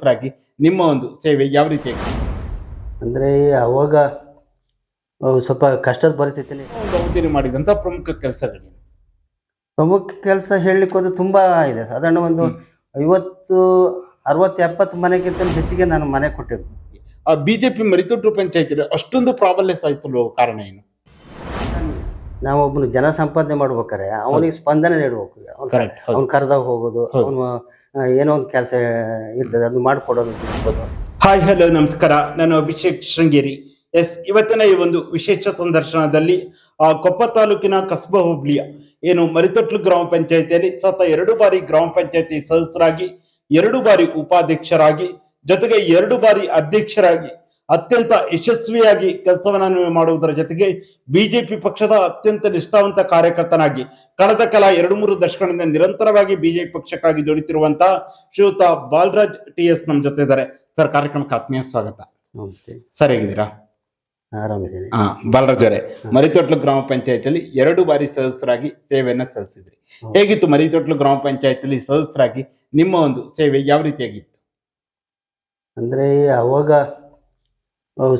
ಸದಸ್ಯರಾಗಿ ನಿಮ್ಮ ಒಂದು ಸೇವೆ ಯಾವ ರೀತಿ ಅಂದ್ರೆ ಅವಾಗ ಸ್ವಲ್ಪ ಕಷ್ಟದ ಪರಿಸ್ಥಿತಿಲಿ ಒಂದು ಅವಧಿಯಲ್ಲಿ ಮಾಡಿದಂತ ಪ್ರಮುಖ ಕೆಲಸಗಳೇನು ಪ್ರಮುಖ ಕೆಲಸ ಹೇಳಲಿಕ್ಕೆ ಹೋದ್ರೆ ತುಂಬ ಇದೆ. ಸಾಧಾರಣ ಒಂದು ಐವತ್ತು ಅರವತ್ತು ಎಪ್ಪತ್ತು ಮನೆಗಿಂತ ಹೆಚ್ಚಿಗೆ ನಾನು ಮನೆ ಕೊಟ್ಟಿದ್ದೆ ಆ ಬಿಜೆಪಿ ಮರಿತೊಟ್ಟು ಪಂಚಾಯತ್ ಅಷ್ಟೊಂದು ಪ್ರಾಬಲ್ಯ ಸಾಧಿಸಲು ಕಾರಣ ಏನು? ನಾವೊಬ್ಬನು ಜನ ಸಂಪಾದನೆ ಮಾಡ್ಬೇಕಾರೆ ಅವನಿಗೆ ಸ್ಪಂದನೆ ನೀಡಬೇಕು. ಕರೆಕ್ಟ್ ಅವ್ನು ಕರೆದಾಗ ಹೋಗೋದು ಅವನು ಏನೋ ಒಂದು ಕೆಲಸ ಇರ್ತದೆ ಅದು ಮಾಡಿಕೊಡೋದು. ಹಾಯ್ ಹಲೋ ನಮಸ್ಕಾರ ನಾನು ಅಭಿಷೇಕ್ ಶೃಂಗೇರಿ ಎಸ್ ಇವತ್ತಿನ ಈ ಒಂದು ವಿಶೇಷ ಸಂದರ್ಶನದಲ್ಲಿ ಆ, ಕೊಪ್ಪ ತಾಲೂಕಿನ ಕಸ್ಬ ಹುಬ್ಳಿಯ ಏನು ಮರಿತೊಟ್ಲು ಗ್ರಾಮ ಪಂಚಾಯತಿಯಲ್ಲಿ ಸತ ಎರಡು ಬಾರಿ ಗ್ರಾಮ ಪಂಚಾಯತಿ ಸದಸ್ಯರಾಗಿ ಎರಡು ಬಾರಿ ಉಪಾಧ್ಯಕ್ಷರಾಗಿ ಜೊತೆಗೆ ಎರಡು ಬಾರಿ ಅಧ್ಯಕ್ಷರಾಗಿ ಅತ್ಯಂತ ಯಶಸ್ವಿಯಾಗಿ ಕೆಲಸವನ್ನು ಮಾಡುವುದರ ಜೊತೆಗೆ ಬಿಜೆಪಿ ಪಕ್ಷದ ಅತ್ಯಂತ ನಿಷ್ಠಾವಂತ ಕಾರ್ಯಕರ್ತನಾಗಿ ಕಳೆದ ಕಾಲ ಎರಡು ಮೂರು ದಶಕಗಳಿಂದ ನಿರಂತರವಾಗಿ ಬಿಜೆಪಿ ಪಕ್ಷಕ್ಕಾಗಿ ದುಡಿತಿರುವಂತಹ ಶ್ರೀಯುತ ಬಾಲರಾಜ್ ಟಿ ಎಸ್ ನಮ್ಮ ಜೊತೆ ಇದ್ದಾರೆ ಸರ್ ಕಾರ್ಯಕ್ರಮಕ್ಕೆ ಆತ್ಮೀಯ ಸ್ವಾಗತ. ನಮಸ್ತೆ. ಸರ್ ಹೇಗಿದ್ದೀರಾ? ಆರಾಮಿದ್ದೀನಿ ಹಾ ಬಾಲರಾಜ್ ಅವರೇ ಮರಿತೊಟ್ಲು ಗ್ರಾಮ ಪಂಚಾಯತಿಯಲ್ಲಿ ಎರಡು ಬಾರಿ ಸದಸ್ಯರಾಗಿ ಸೇವೆಯನ್ನ ಸಲ್ಲಿಸಿದ್ರಿ. ಹೇಗಿತ್ತು ಮರಿತೊಟ್ಲು ಗ್ರಾಮ ಪಂಚಾಯತಿಯಲ್ಲಿ ಸದಸ್ಯರಾಗಿ ನಿಮ್ಮ ಒಂದು ಸೇವೆ ಯಾವ ರೀತಿಯಾಗಿತ್ತು? ಅಂದ್ರೆ ಅವಾಗ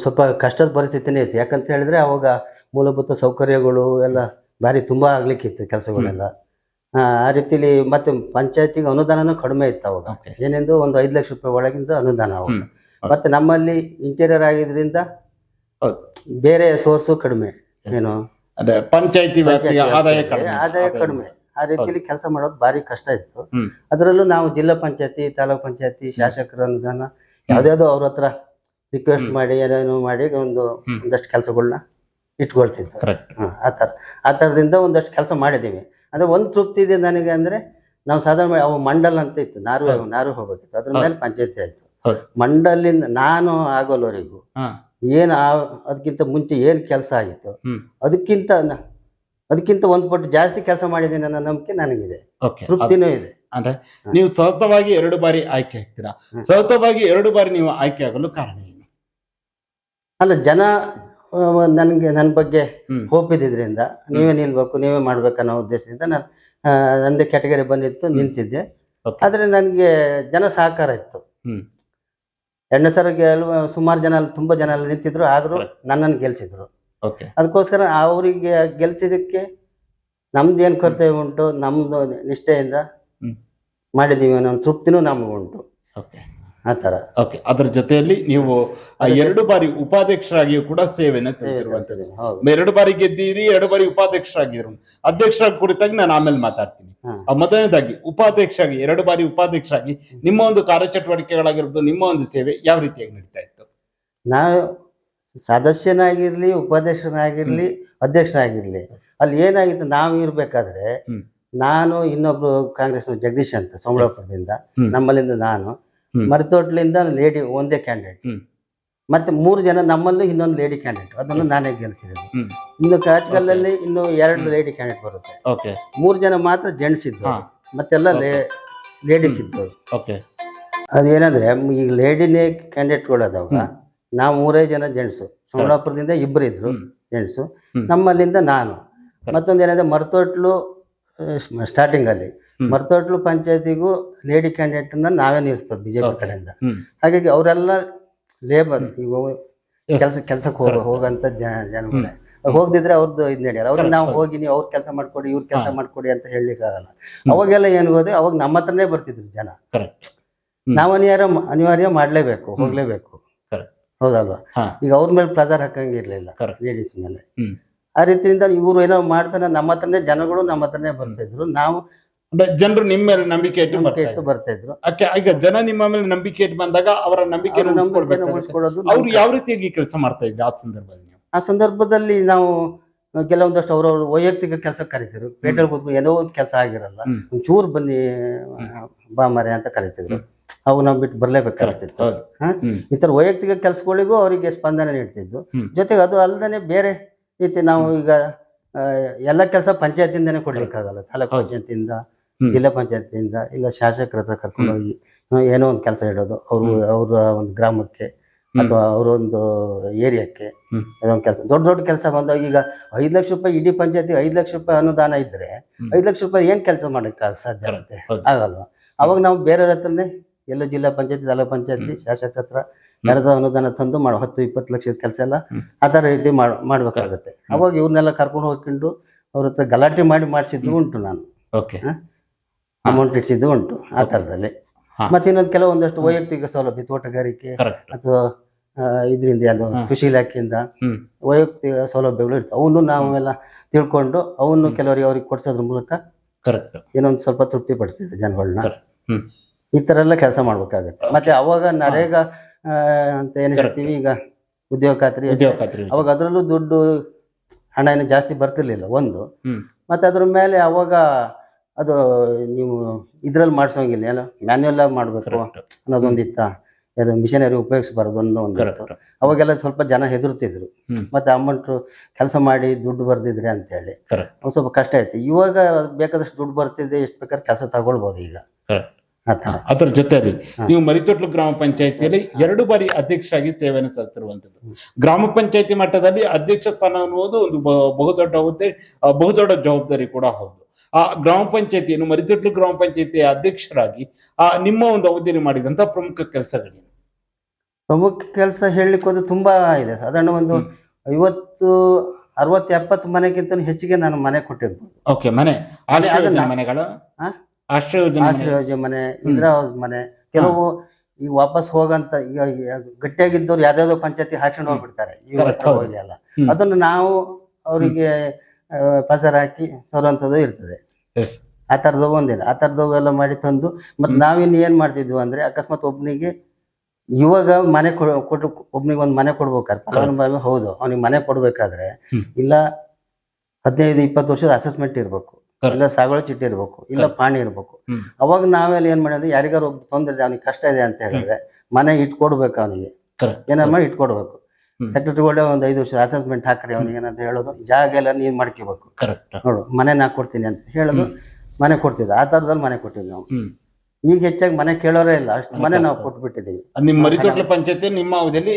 ಸ್ವಲ್ಪ ಕಷ್ಟದ ಪರಿಸ್ಥಿತಿನೇ ಇತ್ತು. ಯಾಕಂತ ಹೇಳಿದ್ರೆ ಅವಾಗ ಮೂಲಭೂತ ಸೌಕರ್ಯಗಳು ಎಲ್ಲ ಭಾರಿ ತುಂಬ ಆಗ್ಲಿಕ್ಕಿತ್ತು ಕೆಲಸಗಳೆಲ್ಲ. ಆ ಆ ರೀತಿಲಿ ಮತ್ತೆ ಪಂಚಾಯತಿಗೆ ಅನುದಾನನು ಕಡಿಮೆ ಇತ್ತು ಅವಾಗ. ಏನೆಂದು ಒಂದು ಐದು ಲಕ್ಷ ರೂಪಾಯಿ ಒಳಗಿಂದ ಅನುದಾನ ಅವಾಗ. ಮತ್ತೆ ನಮ್ಮಲ್ಲಿ ಇಂಟೀರಿಯರ್ ಆಗಿದ್ರಿಂದ. ಬೇರೆ ಸೋರ್ಸು ಕಡಿಮೆ. ಏನು? ಪಂಚಾಯತಿ ಆದಾಯ ಕಡಿಮೆ. ಆದಾಯ ಕಡಿಮೆ. ಆ ರೀತಿಲಿ ಕೆಲಸ ಮಾಡೋದು ಭಾರಿ ಕಷ್ಟ ಇತ್ತು. ಅದರಲ್ಲೂ ನಾವು ಜಿಲ್ಲಾ ಪಂಚಾಯತಿ ತಾಲೂಕ್ ಪಂಚಾಯತಿ ಶಾಸಕರ ಅನುದಾನ ಯಾವ್ದಾದ್ರು ಅವ್ರ ಹತ್ರ ರಿಕ್ವೆಸ್ಟ್ ಮಾಡಿ ಏನೇನು ಮಾಡಿ ಒಂದು ಒಂದಷ್ಟು ಕೆಲಸಗಳನ್ನ ಇಟ್ಕೊಳ್ತಿದ್ದು ಕರೆಕ್ಟ್ ಆ ಥರ. ಆ ಥರದಿಂದ ಒಂದಷ್ಟು ಕೆಲಸ ಮಾಡಿದ್ದೀವಿ. ಅಂದ್ರೆ ಒಂದು ತೃಪ್ತಿ ಇದೆ ನನಗೆ ಅಂದ್ರೆ ನಾವು ಸಾಧಾರಣ ಅವು ಮಂಡಲ್ ಅಂತ ಇತ್ತು ನಾರು. ನಾರು ಹೋಗ್ಬೇಕಿತ್ತು. ಅದ್ರ. ಮೇಲೆ ಪಂಚಾಯತಿ ಆಯ್ತು. ಮಂಡಲಿಂದ ನಾನು ಆಗೋಲ್ವರೆಗೂ ಏನು ಅದಕ್ಕಿಂತ ಮುಂಚೆ ಏನು ಕೆಲಸ ಆಗಿತ್ತು ಅದಕ್ಕಿಂತ ಅದಕ್ಕಿಂತ ಒಂದು ಪಟ್ಟು ಜಾಸ್ತಿ ಕೆಲಸ ಮಾಡಿದ್ದೀನಿ ಅನ್ನೋ ನಂಬಿಕೆ ನನಗಿದೆ. ತೃಪ್ತಿನೂ ಇದೆ. ಅಂದ್ರೆ ನೀವು ಸತತವಾಗಿ ಎರಡು ಬಾರಿ ಆಯ್ಕೆ ಆಗ್ತೀರಾ. ಸತತವಾಗಿ ಎರಡು ಬಾರಿ ನೀವು ಆಯ್ಕೆ ಆಗಲು ಕಾರಣ ಏನು? ಅಲ್ಲ ಜನ ನನಗೆ ನನ್ನ ಬಗ್ಗೆ. ಹೋಪ್ ಇದ್ದಿದ್ರಿಂದ ನೀವೇ ನಿಲ್ಬೇಕು ನೀವೇ ಮಾಡ್ಬೇಕು ಅನ್ನೋ ಉದ್ದೇಶದಿಂದ ನಾನು ನಂದು ಕ್ಯಾಟಗರಿ ಬಂದಿತ್ತು ನಿಂತಿದ್ದೆ. ಆದರೆ ನನಗೆ ಜನ ಸಹಕಾರ ಇತ್ತು. ಎರಡನೇ ಸಲ ಸುಮಾರು ಜನ ಅಲ್ಲಿ ತುಂಬ ಜನ ಅಲ್ಲಿ ನಿಂತಿದ್ರು ಆದರೂ ನನ್ನನ್ನು ಗೆಲ್ಸಿದ್ರು. ಅದಕ್ಕೋಸ್ಕರ ಅವರಿಗೆ ಗೆಲ್ಸಿದ್ದಕ್ಕೆ ನಮ್ದು ಏನು ಕರ್ತವ್ಯ ಉಂಟು ನಮ್ದು ನಿಷ್ಠೆಯಿಂದ. ಮಾಡಿದ್ದೀವಿ ಅನ್ನೋ ತೃಪ್ತಿನೂ ನಮಗೆ ಉಂಟು. ಓಕೆ ಆ ಥರ. ಓಕೆ ಅದರ ಜೊತೆಯಲ್ಲಿ ನೀವು ಆ ಎರಡು ಬಾರಿ ಉಪಾಧ್ಯಕ್ಷರಾಗಿಯೂ ಕೂಡ ಸೇವೆಯನ್ನು ಸಲ್ಲಿಸಿರುವಂತದ್ದು ಎರಡು ಬಾರಿ ಗೆದ್ದೀರಿ ಎರಡು ಬಾರಿ ಉಪಾಧ್ಯಕ್ಷರಾಗಿದ್ರು. ಅಧ್ಯಕ್ಷರ ಕುರಿತಾಗಿ ನಾನು ಆಮೇಲೆ ಮಾತಾಡ್ತೀನಿ. ಮೊದಲನೇದಾಗಿ ಉಪಾಧ್ಯಕ್ಷರಾಗಿ ಎರಡು ಬಾರಿ ಉಪಾಧ್ಯಕ್ಷರಾಗಿ ನಿಮ್ಮ ಒಂದು ಕಾರ್ಯಚಟುವಟಿಕೆಗಳಾಗಿರ್ಬೋದು ನಿಮ್ಮ ಒಂದು ಸೇವೆ ಯಾವ ರೀತಿಯಾಗಿ ನಡೀತಾ ಇತ್ತು? ನಾವು ಸದಸ್ಯನಾಗಿರ್ಲಿ ಉಪಾಧ್ಯಕ್ಷನಾಗಿರ್ಲಿ ಅಧ್ಯಕ್ಷನಾಗಿರ್ಲಿ ಅಲ್ಲಿ ಏನಾಗಿತ್ತು ನಾವು ಇರ್ಬೇಕಾದ್ರೆ ನಾನು ಇನ್ನೊಬ್ರು ಕಾಂಗ್ರೆಸ್ ಜಗದೀಶ್ ಅಂತ ಸೋಮಳಾಪುರದಿಂದ. ನಮ್ಮಲ್ಲಿಂದ ನಾನು ಮರಿತೋಟ್ಲಿಂದ ಲೇಡಿ ಒಂದೇ ಕ್ಯಾಂಡಿಡೇಟ್ ಮತ್ತೆ ಮೂರು ಜನ ನಮ್ಮಲ್ಲೂ ಇನ್ನೊಂದು ಲೇಡಿ ಕ್ಯಾಂಡಿಡೇಟ್ ಅದನ್ನು ನಾನೇ ಗೆಲ್ಸಿರೋದು. ಹ್ಮ್. ಇನ್ನು ಕಾಚಗಲ್ಲಲ್ಲಿ ಇನ್ನು ಎರಡು. ಲೇಡಿ ಕ್ಯಾಂಡಿಡೇಟ್ ಬರುತ್ತೆ. ಓಕೆ ಮೂರು ಜನ ಮಾತ್ರ ಜೆಂಟ್ಸ್ ಇದ್ದು ಹಾ. ಮತ್ತೆಲ್ಲ ಲೇಡೀಸ್. ಇದ್ದವು ಅದೇನಂದ್ರೆ ಈಗ ಲೇಡಿನೇ ಕ್ಯಾಂಡಿಡೇಟ್ಗಳು ಅದಾವ. ನಾವು ಮೂರೇ ಜನ ಜೆಂಟ್ಸು ಸೋಮಲಾಪುರದಿಂದ ಇಬ್ಬರು ಇದ್ರು. ಜೆಂಟ್ಸು ನಮ್ಮಲ್ಲಿಂದ ನಾನು. ಮತ್ತೊಂದೇನಂದ್ರೆ ಮತ್ತೊಂದು ಏನಂದ್ರೆ ಮರ್ತೋಟ್ಲು ಸ್ಟಾರ್ಟಿಂಗ್ ಅಲ್ಲಿ. ಹ್ಮ್. ಮರ್ತೋಟ್ಲು ಪಂಚಾಯತಿಗೂ ಲೇಡಿ ಕ್ಯಾಂಡಿಡೇಟ್ನ ನಾವೇ ನಿಲ್ಲಿಸ್ತೇವೆ ಬಿಜೆಪಿ. ಕಡೆಯಿಂದ. ಹಾಗಾಗಿ ಅವರೆಲ್ಲ ಲೇಬರ್ ಈಗ. ಕೆಲಸ ಕೆಲಸಕ್ಕೆ ಹೋಗ. ಹೋಗಂತ ಜನ ಜನಗಳೇ. ಹೋಗದಿದ್ರೆ ಅವ್ರದ್ದು ಇದು ನಡೆಯಲ್ಲ. ಅವ್ರಿಗೆ ನಾವು ಹೋಗಿ ನೀವು ಅವ್ರ ಕೆಲಸ ಮಾಡ್ಕೊಡಿ ಇವ್ರ ಕೆಲಸ ಮಾಡ್ಕೊಡಿ ಅಂತ ಹೇಳಲಿಕ್ಕೆ ಆಗಲ್ಲ. ಅವಾಗೆಲ್ಲ ಏನು ಹೋದೆ? ಅವಾಗ ನಮ್ಮ ಹತ್ರನೇ ಬರ್ತಿದ್ರು ಜನ. ನಾವು ಅನಿವಾರ್ಯ ಅನಿವಾರ್ಯ ಮಾಡ್ಲೇಬೇಕು ಹೋಗ್ಲೇಬೇಕು. ಹೌದಲ್ವಾ? ಈಗ ಅವ್ರ ಮೇಲೆ ಪ್ರೆಸರ್ ಹಾಕಂಗಿರ್ಲಿಲ್ಲ. ಲೇಡೀಸ್ ಮೇಲೆ. ಆ ರೀತಿಯಿಂದ ಇವ್ರು ಏನೋ ಮಾಡ್ತಾನೆ ನಮ್ಮ ಹತ್ರನೇ ಜನಗಳು ನಮ್ಮ ಹತ್ರನೇ ಬರ್ತಿದ್ರು. ನಾವು ಜನರು ನಿಮ್ಮ ಮೇಲೆ ನಂಬಿಕೆ ಇಟ್ಟು ನಂಬಿಕೆ ಬರ್ತಾ ಇಟ್ಟು ಇದ್ರು. ಬರ್ತಾ ಇದ್ರು. ಓಕೆ ಈಗ ಜನ ನಿಮ್ಮ ಮೇಲೆ ನಂಬಿಕೆ ಇಟ್ಟು ಬಂದಾಗ ಅವರ ನಂಬಿಕೆ ಅವ್ರ ನಂಬಿಕೆನ ಉಳಿಸ್ಕೊಳ್ಳೋದು ಅವ್ರು ಯಾವ ರೀತಿಯಾಗಿ ಕೆಲಸ ಮಾಡ್ತಾ ಇದ್ರು ಆ ಸಂದರ್ಭದಲ್ಲಿ ನೀವು? ಆ ಸಂದರ್ಭದಲ್ಲಿ ನಾವು ಕೆಲವೊಂದಷ್ಟು ಅವ್ರವ್ರ ವೈಯಕ್ತಿಕ ಕೆಲಸ ಕರಿತಿದ್ರು. ಕೂತ್ಕೊಂಡು ಏನೋ ಒಂದು ಕೆಲಸ ಆಗಿರಲ್ಲ. ಚೂರ್ ಒಂಚೂರು ಬನ್ನಿ ಬಾ ಮರೆ ಅಂತ ಕರಿತಿದ್ರು. ಅವು ನಾವು ಬಿಟ್ಟು ಬರ್ಲೇಬೇಕಾಗ್ತಿತ್ತು. ಹೌದು. ಹಾ? ಹ್ಮ್. ಈ ಥರ ವೈಯಕ್ತಿಕ ಕೆಲಸಗಳಿಗೂ ಅವರಿಗೆ ಸ್ಪಂದನೆ ನೀಡ್ತಿದ್ದು ಹ್ಮ್. ಜೊತೆಗೆ ಅದು ಅಲ್ಲದೆ ಬೇರೆ ರೀತಿ ನಾವು ಈಗ ಆ, ಎಲ್ಲ ಕೆಲಸ ಪಂಚಾಯತಿಂದನೇ ಕೊಡ್ಲಿಕ್ಕಾಗಲ್ಲ. ತಾಲೂಕು ಹೌದು. ಜಿಲ್ಲಾ ಪಂಚಾಯತಿಯಿಂದ ಇಲ್ಲ ಶಾಸಕರ ಹತ್ರ ಕರ್ಕೊಂಡು ಹೋಗಿ ಏನೋ ಒಂದು ಕೆಲಸ ಇಡೋದು. ಅವರು ಅವ್ರ ಒಂದು ಗ್ರಾಮಕ್ಕೆ. ಅಥವಾ ಅವರೊಂದು ಏರಿಯಾಕ್ಕೆ. ಅದೊಂದು ಕೆಲಸ. ದೊಡ್ಡ ದೊಡ್ಡ ಕೆಲಸ ಬಂದಾಗ ಈಗ ಐದು ಲಕ್ಷ ರೂಪಾಯಿ ಇಡೀ ಪಂಚಾಯತಿ ಐದು ಲಕ್ಷ ರೂಪಾಯಿ ಅನುದಾನ ಇದ್ರೆ ಐದ್ ಲಕ್ಷ ರೂಪಾಯಿ ಏನ್ ಕೆಲಸ ಮಾಡಕ್ ಸಾಧ್ಯ ಆಗುತ್ತೆ. ಆಗಲ್ವಾ? ಅವಾಗ ನಾವು ಬೇರೆಯವ್ರ ಹತ್ರನೇ ಎಲ್ಲ ಜಿಲ್ಲಾ ಪಂಚಾಯತಿ ತಾಲೂಕ್ ಪಂಚಾಯತಿ ಶಾಸಕರ ಹತ್ರ ಯಾರದ ಅನುದಾನ ತಂದು ಮಾಡೋ ಹತ್ತು ಇಪ್ಪತ್ತು ಲಕ್ಷದ ಕೆಲಸ ಎಲ್ಲ. ಆ ಥರ ರೀತಿ ಮಾಡ್ ಮಾಡ್ಬೇಕಾಗತ್ತೆ. ಅವಾಗ ಇವ್ರನ್ನೆಲ್ಲ ಕರ್ಕೊಂಡು ಹೋಗ್ಕೊಂಡು ಅವ್ರ ಹತ್ರ ಗಲಾಟೆ ಮಾಡಿ ಮಾಡಿಸಿದ್ದು ಉಂಟು ನಾನು. ಓಕೆ. ಅಮೌಂಟ್ ಇಟ್ಸಿದ್ದು ಉಂಟು ಆ ಥರದಲ್ಲಿ. ಮತ್ತೆ ಇನ್ನೊಂದು ಕೆಲವೊಂದಷ್ಟು ವೈಯಕ್ತಿಕ ಸೌಲಭ್ಯ ತೋಟಗಾರಿಕೆ ಅಥವಾ ಇದರಿಂದ ಏನು. ಕೃಷಿ ಇಲಾಖೆಯಿಂದ ವೈಯಕ್ತಿಕ ಸೌಲಭ್ಯಗಳು ಇರ್ತವೆ. ಅವನು ನಾವೆಲ್ಲ ತಿಳ್ಕೊಂಡು ಅವನು ಕೆಲವರಿಗೆ ಅವ್ರಿಗೆ ಕೊಡ್ಸೋದ್ರ ಮೂಲಕ ಏನೊಂದು ಸ್ವಲ್ಪ ತೃಪ್ತಿ ಪಡಿಸ್ತಿದ್ದೆ ಜನಗಳನ್ನ ಈ ತರ ಎಲ್ಲ ಕೆಲಸ ಮಾಡ್ಬೇಕಾಗತ್ತೆ. ಮತ್ತೆ ಅವಾಗ ನರೇಗ ಅಂತ ಏನ್ ಹೇಳ್ತೀವಿ ಈಗ ಉದ್ಯೋಗ ಖಾತ್ರಿ ಅವಾಗ ಅದರಲ್ಲೂ ದುಡ್ಡು ಹಣ ಏನು ಜಾಸ್ತಿ ಬರ್ತಿರ್ಲಿಲ್ಲ ಒಂದು. ಮತ್ತೆ ಅದ್ರ ಮೇಲೆ ಅವಾಗ ಅದು ನೀವು ಇದ್ರಲ್ಲಿ ಮಾಡ್ಸೋಂಗಿಲ್ಲ ಏನೋ ಮ್ಯಾನ್ಯಲ್ ಆಗಿ ಮಾಡ್ಬೇಕು ಅನ್ನೋದೊಂದಿತ್ತ ಅದು ಮಿಷನರಿ ಉಪಯೋಗಿಸಬಾರ್ದು ಅನ್ನೋ ಒಂದು ಅವಾಗೆಲ್ಲ ಸ್ವಲ್ಪ ಜನ ಹೆದರ್ತಿದ್ರು. ಮತ್ತೆ ಅಮೌಂಟ್ ಕೆಲಸ ಮಾಡಿ ದುಡ್ಡು ಬರ್ದಿದ್ರೆ ಅಂತ ಹೇಳಿ ಒಂದ್ ಸ್ವಲ್ಪ ಕಷ್ಟ ಆಯ್ತು. ಇವಾಗ ಬೇಕಾದಷ್ಟು ದುಡ್ಡು ಬರ್ತಿದೆ ಎಷ್ಟು ಬೇಕಾದ್ರೆ ಕೆಲಸ ತಗೊಳ್ಬೋದು ಈಗ. ಅದರ ಜೊತೆಯಲ್ಲಿ ನೀವು ಮರಿತೊಟ್ಲು ಗ್ರಾಮ ಪಂಚಾಯತಿಯಲ್ಲಿ ಎರಡು ಬಾರಿ ಅಧ್ಯಕ್ಷ ಆಗಿ ಸೇವೆಯನ್ನು ಸಲ್ಲಿಸಿರುವಂತದ್ದು ಗ್ರಾಮ ಪಂಚಾಯತಿ ಮಟ್ಟದಲ್ಲಿ ಅಧ್ಯಕ್ಷ ಸ್ಥಾನ ಅನ್ನುವುದು ಒಂದು ಬಹುದೊಡ್ಡ ಹುದ್ದೆ ಬಹುದೊಡ್ಡ ಜವಾಬ್ದಾರಿ ಕೂಡ ಹೌದು. ಆ ಗ್ರಾಮ ಪಂಚಾಯತಿಯನ್ನು ಮರಿತಿಟ್ಲು ಗ್ರಾಮ ಪಂಚಾಯತಿಯ ಅಧ್ಯಕ್ಷರಾಗಿ ಆ ನಿಮ್ಮ ಒಂದು ಅವಧಿಯಲ್ಲಿ ಮಾಡಿದಂತ ಪ್ರಮುಖ ಕೆಲಸಗಳೇನು? ಪ್ರಮುಖ ಕೆಲಸ ಹೇಳಲಿಕ್ಕೆ ಹೋದ್ರೆ ತುಂಬಾ ಇದೆ. ಸಾಧಾರಣ ಒಂದು. ಐವತ್ತು ಅರವತ್ತು ಎಪ್ಪತ್ತು ಮನೆಗಿಂತ ಹೆಚ್ಚಿಗೆ ನಾನು ಮನೆ ಕೊಟ್ಟಿರ್ಬೋದು. ಓಕೆ ಮನೆ. ಆಶ್ರಯ ಅದನ್ನ- ಯೋಜನೆ ಮನೆಗಳ? ಆಶ್ರಯ ಯೋಜನೆ ಮನೆ- ಇಂದಿರಾ ಹೌಸ್ ಮನೆ. ಕೆಲವು ಈಗ ವಾಪಸ್ ಹೋಗಂತ ಈಗ ಗಟ್ಟಿಯಾಗಿದ್ದವ್ರು ಯಾವ್ದಾವ್ದೋ ಪಂಚಾಯತಿ ಹಾಕೊಂಡು ಹೋಗ್ಬಿಡ್ತಾರೆ. ಇವ್ರ Correct, ಹತ್ರ ಹೋಗಿ ಅಲ್ಲ ಅದನ್ನು ನಾವು ಅವರಿಗೆ ಪಸರ್ ಹಾಕಿ ತರುವಂಥದ್ದು ಇರ್ತದೆ. ಎಸ್ ಆ ತರದ ಒಂದಿಲ್ಲ. ಆ ತರದ ಎಲ್ಲ ಮಾಡಿ ತಂದು ಮತ್ತೆ ನಾವಿನ್ ಏನು ಮಾಡ್ತಿದ್ವು ಅಂದ್ರೆ ಅಕಸ್ಮಾತ್ ಒಬ್ಬನಿಗೆ ಇವಾಗ ಮನೆ ಕೊಡ್ ಕೊಟ್ಟು ಒಬ್ನಿಗೆ ಒಂದು ಮನೆ ಕೊಡ್ಬೇಕಾದ್ರೆ ಫಲಾನುಭವಿ ಹೌದು. ಅವ್ನಿಗೆ ಮನೆ ಕೊಡ್ಬೇಕಾದ್ರೆ. ಇಲ್ಲ ಹದಿನೈದು ಇಪ್ಪತ್ತು ವರ್ಷದ ಅಸೆಸ್ಮೆಂಟ್ ಇರಬೇಕು. ಇಲ್ಲ ಸಾಗುವಳಿ ಚೀಟಿ ಇರ್ಬೇಕು. ಇಲ್ಲ ಪಾಣಿ ಇರಬೇಕು. ಅವಾಗ ನಾವೆಲ್ಲ ಏನ್ ಮಾಡಿದ್ರೆ ಯಾರಿಗಾರು ಒಬ್ಬ ತೊಂದ್ರೆ ಇದೆ ಅವ್ನಿಗೆ ಕಷ್ಟ ಇದೆ ಅಂತ ಹೇಳಿದ್ರೆ ಮನೆ ಇಟ್ಕೊಡ್ಬೇಕು ಅವನಿಗೆ. ಏನಾರ ಮಾಡಿ ಇಟ್ಕೊಡ್ಬೇಕು. ಸೆಕ್ರೆಟರಿಗಳೇ ಒಂದು ಐದು ವರ್ಷ ಅಸೆಸ್ಮೆಂಟ್ ಹಾಕ್ರಿ ಅವ್ನಿಗೆ ಏನಂತ ಹೇಳೋದು. ಜಾಗ ಎಲ್ಲ ನೀನ್ ಮಾಡ್ಕೋಬೇಕು. ಕರೆಕ್ಟ್ ನೋಡು ಮನೆ ನಾ ಕೊಡ್ತೀನಿ ಅಂತ ಹೇಳೋದು ಮನೆ ಕೊಡ್ತಿದ್ದ. ಆ ತರದಲ್ಲಿ ಮನೆ ಕೊಟ್ಟಿದ್ವಿ ನಾವು. ಈಗ ಹೆಚ್ಚಾಗಿ ಮನೆ ಕೇಳೋರೇ ಇಲ್ಲ. ಅಷ್ಟು ಮನೆ ನಾವು ಕೊಟ್ಬಿಟ್ಟಿದ್ದೀವಿ. ನಿಮ್ಮ ಮರಿತೋಟ್ಲ ಪಂಚಾಯತಿ ನಿಮ್ಮ ಅವಧಿಯಲ್ಲಿ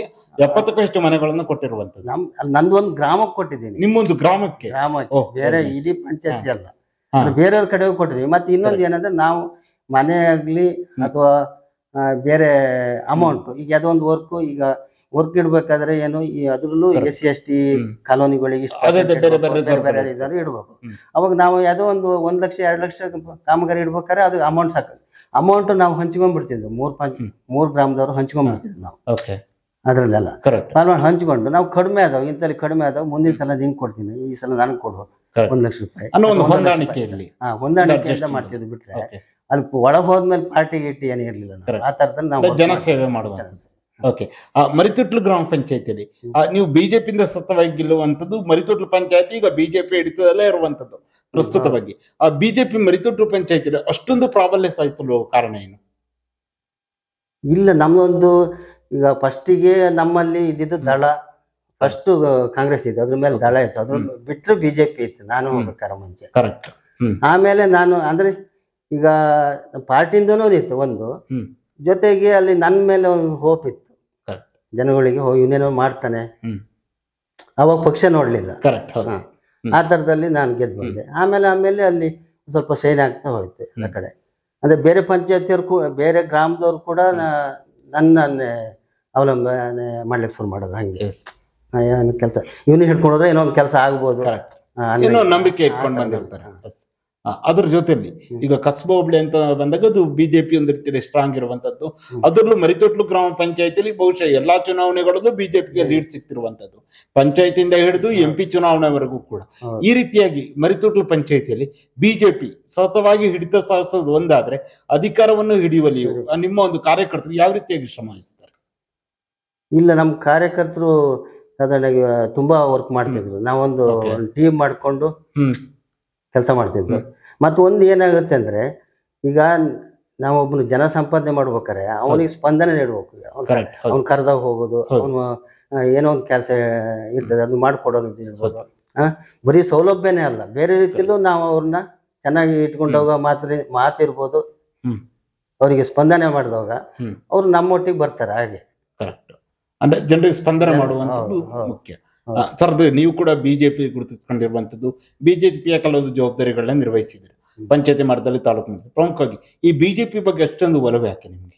ಎಪ್ಪತ್ತಕ್ಕೂ ಹೆಚ್ಚು ಮನೆಗಳನ್ನು ಕೊಟ್ಟಿರುವಂತದ್ದು ನಮ್ ನಂದೊಂದು ನಂದು ಒಂದು ಗ್ರಾಮಕ್ಕೆ ಕೊಟ್ಟಿದ್ದೀನಿ. ನಿಮ್ಮೊಂದು ಗ್ರಾಮಕ್ಕೆ? ಗ್ರಾಮಕ್ಕೆ. ಬೇರೆ ಇಡೀ ಪಂಚಾಯತಿ ಅಲ್ಲ. ಬೇರೆಯವ್ರ ಕಡೆಗೂ ಕೊಟ್ಟಿದ್ವಿ ಮತ್ತೆ ಇನ್ನೊಂದು ಏನಂದ್ರೆ ನಾವು ಮನೆ ಆಗ್ಲಿ ಅಥವಾ ಬೇರೆ ಅಮೌಂಟ್ ಈಗ ಯಾವುದೋ ಒಂದು ವರ್ಕ್ ಈಗ ವರ್ಕ್ ಇಡ್ಬೇಕಾದ್ರೆ ಏನು ಈ ಅದ್ರಲ್ಲೂ. ಎಸ್ ಸಿ ಎಸ್ ಟಿ ಕಾಲೋನಿಗಳಿಗೆ ಇಡ್ಬೇಕು, ಇದಾರು ಅವಾಗ ನಾವು ಯಾವುದೋ ಒಂದು ಒಂದ್ ಲಕ್ಷ ಎರಡ್ ಲಕ್ಷ ಕಾಮಗಾರಿ ಇಡ್ಬೇಕಾದ್ರೆ ಅದು ಅಮೌಂಟ್ ಸಾಕು. ಅಮೌಂಟ್ ನಾವು ಹಂಚ್ಕೊಂಡ್ಬಿಡ್ತಿದ್ವಿ ಮೂರ್ ಪಂಚ. ಮೂರ್ ಗ್ರಾಮದವ್ರು ಹಂಚ್ಕೊಂಡ್ಬಿಡ್ತಿದ್ವಿ ನಾವು. ಅದ್ರಲ್ಲೆಲ್ಲ. ಹಂಚ್ಕೊಂಡು ನಾವು ಕಡಿಮೆ ಅದಾವ ಇಂತಲ್ಲಿ ಕಡಿಮೆ ಅದಾವ ಮುಂದಿನ ಸಲ ನಿಂಗೆ ಕೊಡ್ತೀನಿ ಈ ಸಲ ನನಗೆ ಕೊಡು. Correct. ಒಂದ್ ಲಕ್ಷ ರೂಪಾಯಿ. ಹೊಂದಾಣಿಕೆಯಿಂದ ಮಾಡ್ತಿದ್ವಿ ಬಿಟ್ರೆ. ಅಲ್ಲಿ ಒಳಗ್ ಹೋದ್ಮೇಲೆ ಪಾರ್ಟಿ ಗಿಟ್ಟಿ ಏನು ಇರ್ಲಿಲ್ಲ. ಆ ತರದಲ್ಲಿ ನಾವು ಜನಸೇವೆ ಜನ ಸೇವೆ ಸೇವೆ. ಓಕೆ ಮರಿತೊಟ್ಲು ಗ್ರಾಮ ಪಂಚಾಯತಿಯಲ್ಲಿ ನೀವು ಬಿಜೆಪಿಯಿಂದ ಸತತವಾಗಿ ಗೆಲ್ಲುವಂಥದ್ದು ಮರಿತೊಟ್ಲು ಪಂಚಾಯತಿ ಈಗ ಬಿಜೆಪಿ ಹಿಡಿತದಲ್ಲೇ ಇರುವಂತದ್ದು ಪ್ರಸ್ತುತವಾಗಿ. ಆ ಬಿಜೆಪಿ ಮರಿತೊಟ್ಲು ಪಂಚಾಯತಿಯಲ್ಲಿ ಅಷ್ಟೊಂದು ಪ್ರಾಬಲ್ಯ ಸಾಧಿಸಲು ಕಾರಣ ಏನು? ಇಲ್ಲ ನಮ್ದೊಂದು ಈಗ ಫಸ್ಟಿಗೆ ನಮ್ಮಲ್ಲಿ ಇದ್ದಿದ್ದು ದಳ. ಫಸ್ಟ್ ಕಾಂಗ್ರೆಸ್ ಇತ್ತು ಅದ್ರ ಮೇಲೆ ದಳ ಇತ್ತು. ಅದ್ರ ಬಿಟ್ಟರೆ ಬಿಜೆಪಿ ಇತ್ತು. ನಾನು ಹೋಗ್ಬೇಕಾರ ಮುಂಚೆ ಕರೆಕ್ಟ್ ಆಮೇಲೆ ನಾನು ಅಂದ್ರೆ ಈಗ ಪಾರ್ಟಿಯಿಂದನೂ ಇತ್ತು ಒಂದು. ಜೊತೆಗೆ ಅಲ್ಲಿ ನನ್ನ ಮೇಲೆ ಒಂದು ಹೋಪ್ ಇತ್ತು. ಜನಗಳಿಗೆ ಹೋಗಿ ಇವನೇನೋ ಮಾಡ್ತಾನೆ. ಅವಾಗ ಪಕ್ಷ ನೋಡ್ಲಿಲ್ಲ. ಕರೆಕ್ಟ್. ಆ ಥರದಲ್ಲಿ ನಾನು ಗೆದ್ದು ಬಂದೆ. ಆಮೇಲೆ ಆಮೇಲೆ ಅಲ್ಲಿ ಸ್ವಲ್ಪ ಶೈನ್ ಆಗ್ತಾ ಹೋಯ್ತು ಎಲ್ಲ ಕಡೆ. ಅಂದ್ರೆ ಬೇರೆ ಪಂಚಾಯತಿಯವ್ರು ಕೂಡ ಬೇರೆ ಗ್ರಾಮದವ್ರು ಕೂಡ ನನ್ನನ್ನೇ ಅವಲಂಬನೆ ಮಾಡ್ಲಿಕ್ಕೆ ಶುರು ಮಾಡೋದು ಹಂಗೆ. ಕೆಲಸ ಇವನು ಹಿಡ್ಕೊಂಡೋದ್ರೆ ಏನೋ ಒಂದು ಕೆಲಸ. ಆಗ್ಬೋದು. ನಂಬಿಕೆ ಇಟ್ಕೊಂಡು ಬಂದಿರ್ತಾರೆ. ಅದ್ರ ಜೊತೆಯಲ್ಲಿ ಈಗ ಕಸ್ಬಾ ಹೋಬಳಿ ಅಂತ ಬಂದಾಗ ಅದು ಬಿಜೆಪಿ ಒಂದು ರೀತಿಯಲ್ಲಿ ಸ್ಟ್ರಾಂಗ್ ಇರುವಂತದ್ದು. ಅದ್ರಲ್ಲೂ ಮರಿತೊಟ್ಲು ಗ್ರಾಮ ಪಂಚಾಯತಿಲಿ ಬಹುಶಃ ಎಲ್ಲಾ ಚುನಾವಣೆಗಳಲ್ಲೂ ಬಿಜೆಪಿಗೆ ಲೀಡ್ ಸಿಗ್ತಿರುವಂತದ್ದು. ಪಂಚಾಯತಿಯಿಂದ ಹಿಡಿದು ಎಂ ಪಿ ಚುನಾವಣೆವರೆಗೂ ಕೂಡ. ಈ ರೀತಿಯಾಗಿ ಮರಿತೊಟ್ಲು ಪಂಚಾಯತಿಯಲ್ಲಿ ಬಿಜೆಪಿ ಸತತವಾಗಿ ಹಿಡಿತ ಸಾಧಿಸೋದು ಒಂದಾದ್ರೆ ಅಧಿಕಾರವನ್ನು ಹಿಡಿಯುವಲ್ಲಿ ನಿಮ್ಮ ಒಂದು ಕಾರ್ಯಕರ್ತರು ಯಾವ ರೀತಿಯಾಗಿ ಶ್ರಮಿಸ್ತಾರೆ ಇಲ್ಲ ನಮ್ಮ ಕಾರ್ಯಕರ್ತರು ಸಾಧಾರಣ ತುಂಬಾ ವರ್ಕ್ ಮಾಡ್ತಿದ್ರು. ನಾವೊಂದು. ಟೀಮ್ ಮಾಡ್ಕೊಂಡು ಹ್ಮ್. ಕೆಲಸ ಮಾಡ್ತಿದ್ವಿ ಮತ್ತು ಒಂದು ಏನಾಗುತ್ತೆ ಅಂದ್ರೆ ಈಗ ನಾವೊಬ್ಬನು ಜನ ಸಂಪಾದನೆ ಮಾಡ್ಬೇಕಾರೆ ಅವನಿಗೆ ಸ್ಪಂದನೆ ನೀಡಬೇಕು. ಅವ್ನ್ ಕರೆದಾಗ ಹೋಗೋದು. ಅವನು ಏನೋ ಒಂದು ಕೆಲಸ ಇರ್ತದೆ ಅದು ಮಾಡಿಕೊಡೋದು ಅಂತ ಇರ್ಬೋದು ಬರೀ ಸೌಲಭ್ಯನೇ ಅಲ್ಲ ಬೇರೆ ರೀತಿಯಲ್ಲೂ ನಾವು ಅವ್ರನ್ನ ಚೆನ್ನಾಗಿ ಇಟ್ಕೊಂಡೋಗ ಮಾತ್ರ ಮಾತಿರ್ಬೋದು. ಅವರಿಗೆ ಸ್ಪಂದನೆ ಮಾಡಿದಾಗ ಅವ್ರು ನಮ್ಮೊಟ್ಟಿಗೆ ಬರ್ತಾರೆ ಹಾಗೆ. ಅಂದ್ರೆ ಜನರಿಗೆ ಸ್ಪಂದನೆ ಹೌದು. ಮುಖ್ಯ. ಸರ್ ನೀವು ಕೂಡ ಬಿಜೆಪಿ ಗುರುತಿಸಿಕೊಂಡಿರುವಂತದ್ದು ಬಿಜೆಪಿಯ ಕೆಲವೊಂದು ಜವಾಬ್ದಾರಿಗಳನ್ನ ನಿರ್ವಹಿಸಿದ್ರು. ಪಂಚಾಯತಿ ಮಟ್ಟದಲ್ಲಿ ತಾಲೂಕು ಮಟ್ಟದಲ್ಲಿ. ಪ್ರಮುಖವಾಗಿ ಈ ಬಿಜೆಪಿ ಬಗ್ಗೆ ಅಷ್ಟೊಂದು ಒಲವು ಯಾಕೆ ನಿಮ್ಗೆ?